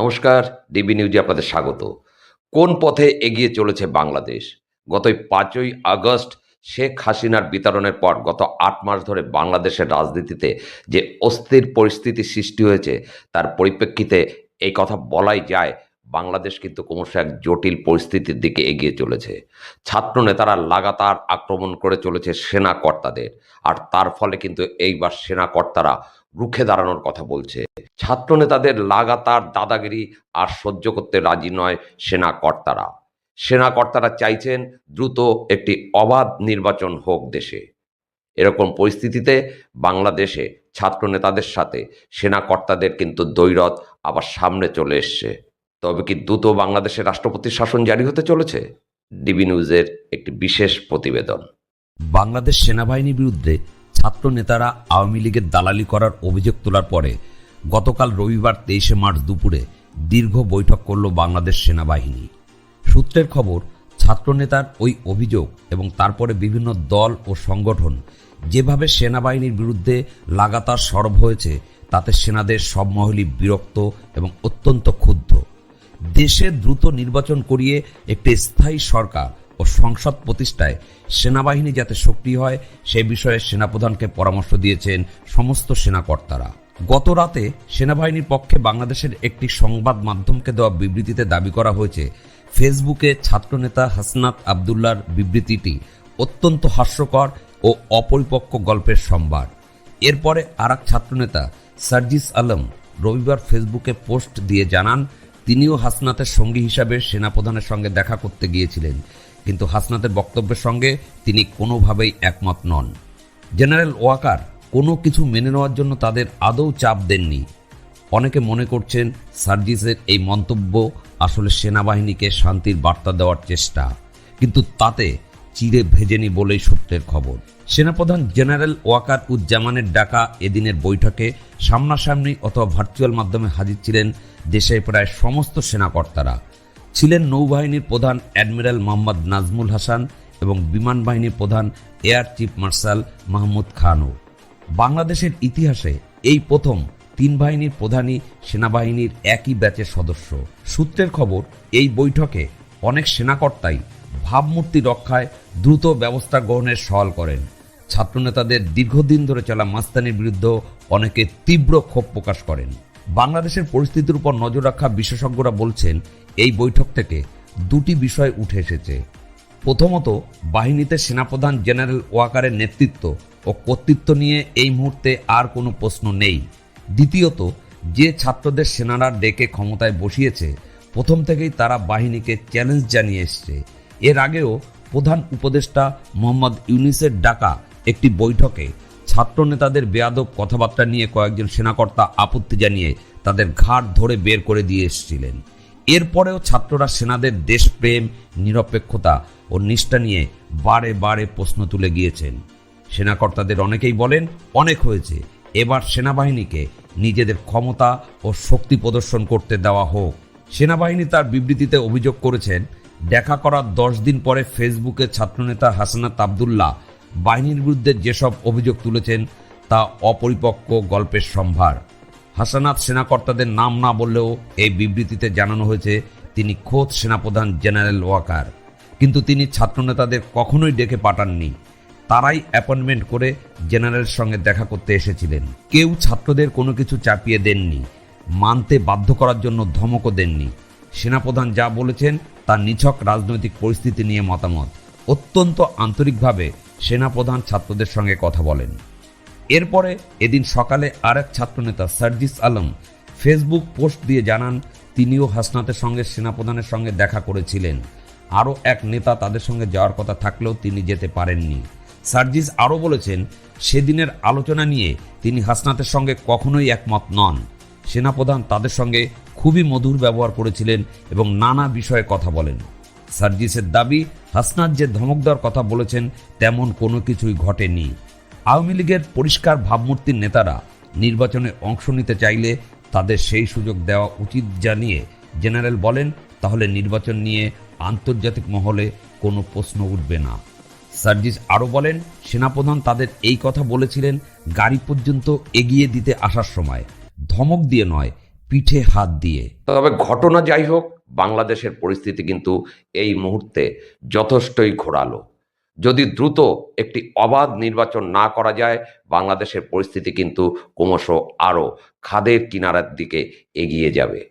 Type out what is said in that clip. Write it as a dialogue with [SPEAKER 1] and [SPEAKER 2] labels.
[SPEAKER 1] নমস্কার ডিবি নিউজে আপনাদের স্বাগত। কোন পথে এগিয়ে চলেছে বাংলাদেশ? গত পাঁচই আগস্ট শেখ হাসিনার বিতরণের পর গত আট মাস ধরে বাংলাদেশের রাজনীতিতে যে অস্থির পরিস্থিতি সৃষ্টি হয়েছে, তার পরিপ্রেক্ষিতে এই কথা বলাই যায়, বাংলাদেশ কিন্তু ক্রমশ এক জটিল পরিস্থিতির দিকে এগিয়ে চলেছে। ছাত্র নেতারা লাগাতার আক্রমণ করে চলেছে সেনা কর্তাদের, আর তার ফলে কিন্তু এইবার সেনা কর্তারা রুখে দাঁড়ানোর কথা বলছে। ছাত্র নেতাদের লাগাতার দাদাগিরি আর সহ্য করতে রাজি নয় সেনা কর্তারা। সেনা কর্তারা চাইছেন দ্রুত একটি অবাধ নির্বাচন হোক দেশে। এরকম পরিস্থিতিতে বাংলাদেশে ছাত্র নেতাদের সাথে সেনা কর্তাদের কিন্তু দৈরত আবার সামনে চলে এসছে। তবে কি দ্রুত বাংলাদেশের রাষ্ট্রপতির শাসন জারি হতে চলেছে? ডিবি নিউজের একটি বিশেষ প্রতিবেদন।
[SPEAKER 2] বাংলাদেশ সেনাবাহিনীর বিরুদ্ধে ছাত্র নেতারা আওয়ামী লীগের দালালি করার অভিযোগ তোলার পরে গতকাল রবিবার তেইশে মার্চ দুপুরে দীর্ঘ বৈঠক করল বাংলাদেশ সেনাবাহিনী। সূত্রের খবর, ছাত্রনেতার ওই অভিযোগ এবং তারপরে বিভিন্ন দল ও সংগঠন যেভাবে সেনাবাহিনীর বিরুদ্ধে লাগাতার সরব হয়েছে, তাতে সেনাদের সব মহলই বিরক্ত এবং অত্যন্ত ক্ষুব্ধ। দেশে দ্রুত নির্বাচন করিয়ে একটি স্থায়ী সরকার ও সংসদ প্রতিষ্ঠায় সেনাবাহিনী যাতে সক্রিয় হয় সে বিষয়ে সেনাপ্রধানকে পরামর্শ দিয়েছেন সমস্ত সেনাকর্তারা। গত রাতে সেনাবাহিনীর পক্ষে বাংলাদেশের একটি সংবাদ মাধ্যমকে দেওয়া বিবৃতিতে দাবি করা হয়েছে, ফেসবুকে ছাত্রনেতা হাসনাত আবদুল্লার বিবৃতিটি অত্যন্ত হাস্যকর ও অপরিপক্ক গল্পের সম্ভার। এরপরে আর এক ছাত্রনেতা, সার্জিস আলম, রবিবার ফেসবুকে পোস্ট দিয়ে জানান, তিনিও হাসনাতের সঙ্গী হিসাবে সেনাপ্রধানের সঙ্গে দেখা করতে গিয়েছিলেন। কিন্তু হাসনাতের বক্তব্যের সঙ্গে তিনি কোনোভাবেই একমত নন। জেনারেল ওয়াকার কোনো কিছু মেনে নেওয়ার জন্য তাদের আদৌ চাপ দেননি। অনেকে মনে করছেন সার্জিসের এই মন্তব্য আসলে সেনাবাহিনীকে শান্তির বার্তা দেওয়ার চেষ্টা, কিন্তু তাতে চিড়ে ভেজেনি বলেই সূত্রের খবর। সেনাপ্রধান জেনারেল ওয়াকার উজ্জামানের ডাকা এদিনের বৈঠকে সামনাসামনি অথবা ভার্চুয়াল মাধ্যমে হাজির ছিলেন দেশের প্রায় সমস্ত সেনাকর্তারা। ছিলেন নৌবাহিনীর প্রধান অ্যাডমিরাল মোহাম্মদ নাজমুল হাসান এবং বিমান বাহিনীর প্রধান এয়ার চিফ মার্শাল মাহমুদ খানও। বাংলাদেশের ইতিহাসে এই প্রথম তিন বাহিনীর প্রধানই সেনাবাহিনীর একই ব্যাচের সদস্য। সূত্রের খবর, এই বৈঠকে অনেক সেনাকর্তাই ভাবমূর্তি রক্ষায় দ্রুত ব্যবস্থা গ্রহণের সওয়াল করেন। ছাত্রনেতাদের দীর্ঘদিন ধরে চলা মাস্তানির বিরুদ্ধে অনেকে তীব্র ক্ষোভ প্রকাশ করেন। বাংলাদেশের পরিস্থিতির উপর নজর রাখা বিশেষজ্ঞরা বলছেন, এই বৈঠক থেকে দুটি বিষয় উঠে এসেছে। প্রথমত, বাহিনীতে সেনাপ্রধান জেনারেল ওয়াকারের নেতৃত্ব ও কর্তৃত্ব নিয়ে এই মুহূর্তে আর কোনো প্রশ্ন নেই। দ্বিতীয়ত, যে ছাত্রদের সেনারা ডেকে ক্ষমতায় বসিয়েছে, প্রথম থেকেই তারা বাহিনীকে চ্যালেঞ্জ জানিয়ে এসছে। এর আগেও প্রধান উপদেষ্টা মোহাম্মদ ইউনিসের ডাকা একটি বৈঠকে ছাত্র নেতাদের বেয়াদব কথাবার্তা নিয়ে কয়েকজন সেনাকর্তা আপত্তি জানিয়ে তাদের ঘাট ধরে বের করে দিয়ে এসেছিলেন। এরপরেও ছাত্ররা সেনাদের দেশপ্রেম, নিরপেক্ষতা ও নিষ্ঠা নিয়ে বারে বারে প্রশ্ন তুলে গিয়েছেন। সেনাকর্তাদের অনেকেই বলেন, অনেক হয়েছে। এবার সেনাবাহিনীকে নিজেদের ক্ষমতা ও শক্তি প্রদর্শন করতে দেওয়া হোক। সেনাবাহিনী তার বিবৃতিতে অভিযোগ করেছেন, দেখা করার দশ দিন পরে ফেসবুকে ছাত্রনেতা হাসানাত আবদুল্লাহ বাহিনীর বিরুদ্ধে যেসব অভিযোগ তুলেছেন তা অপরিপক্ক গল্পের সম্ভার। হাসানাত সেনাকর্তাদের নাম না বললেও এই বিবৃতিতে জানানো হয়েছে, তিনি খোদ সেনাপ্রধান জেনারেল ওয়াকার। কিন্তু তিনি ছাত্রনেতাদের কখনোই ডেকে পাঠাননি। তারাই অ্যাপয়েন্টমেন্ট করে জেনারেলের সঙ্গে দেখা করতে এসেছিলেন। কেউ ছাত্রদের কোনো কিছু চাপিয়ে দেননি, মানতে বাধ্য করার জন্য ধমকও দেননি। সেনাপ্রধান যা বলেছেন তা নিছক রাজনৈতিক পরিস্থিতি নিয়ে মতামত। অত্যন্ত আন্তরিকভাবে সেনাপ্রধান ছাত্রদের সঙ্গে কথা বলেন। এরপরে এদিন সকালে আরেক ছাত্রনেতা সার্জিস আলম ফেসবুক পোস্ট দিয়ে জানান, তিনিও হাসনাতের সঙ্গে সেনাপ্রধানের সঙ্গে দেখা করেছিলেন। আরও এক নেতা তাদের সঙ্গে যাওয়ার কথা থাকলেও তিনি যেতে পারেননি। সার্জিস আরও বলেছেন, সেদিনের আলোচনা নিয়ে তিনি হাসনাতের সঙ্গে কখনোই একমত নন। সেনাপ্রধান তাদের সঙ্গে খুবই মধুর ব্যবহার করেছিলেন এবং নানা বিষয়ে কথা বলেন। সার্জিসের দাবি হাসনাত যে ধমক দেওয়ার কথা বলেছেন, তেমন কোনো কিছুই ঘটেনি। আওয়ামী লীগের পরিষ্কার ভাবমূর্তির নেতারা নির্বাচনে অংশ নিতে চাইলে তাদের সেই সুযোগ দেওয়া উচিত জানিয়ে জেনারেল বলেন, তাহলে নির্বাচন নিয়ে আন্তর্জাতিক মহলে কোনো প্রশ্ন উঠবে না। সার্জিস আরও বলেন, সেনাপ্রধান তাদের এই কথা বলেছিলেন গাড়ি পর্যন্ত এগিয়ে দিতে আসার সময়। ধমক দিয়ে নয়, পিঠে হাত দিয়ে।
[SPEAKER 1] তবে ঘটনা যাই হোক বাংলাদেশের পরিস্থিতি কিন্তু এই মুহূর্তে যথেষ্টই ঘোরালো। যদি দ্রুত একটি অবাধ নির্বাচন না করা যায়, বাংলাদেশের পরিস্থিতি কিন্তু ক্রমশ আরও খাদের কিনারার দিকে এগিয়ে যাবে।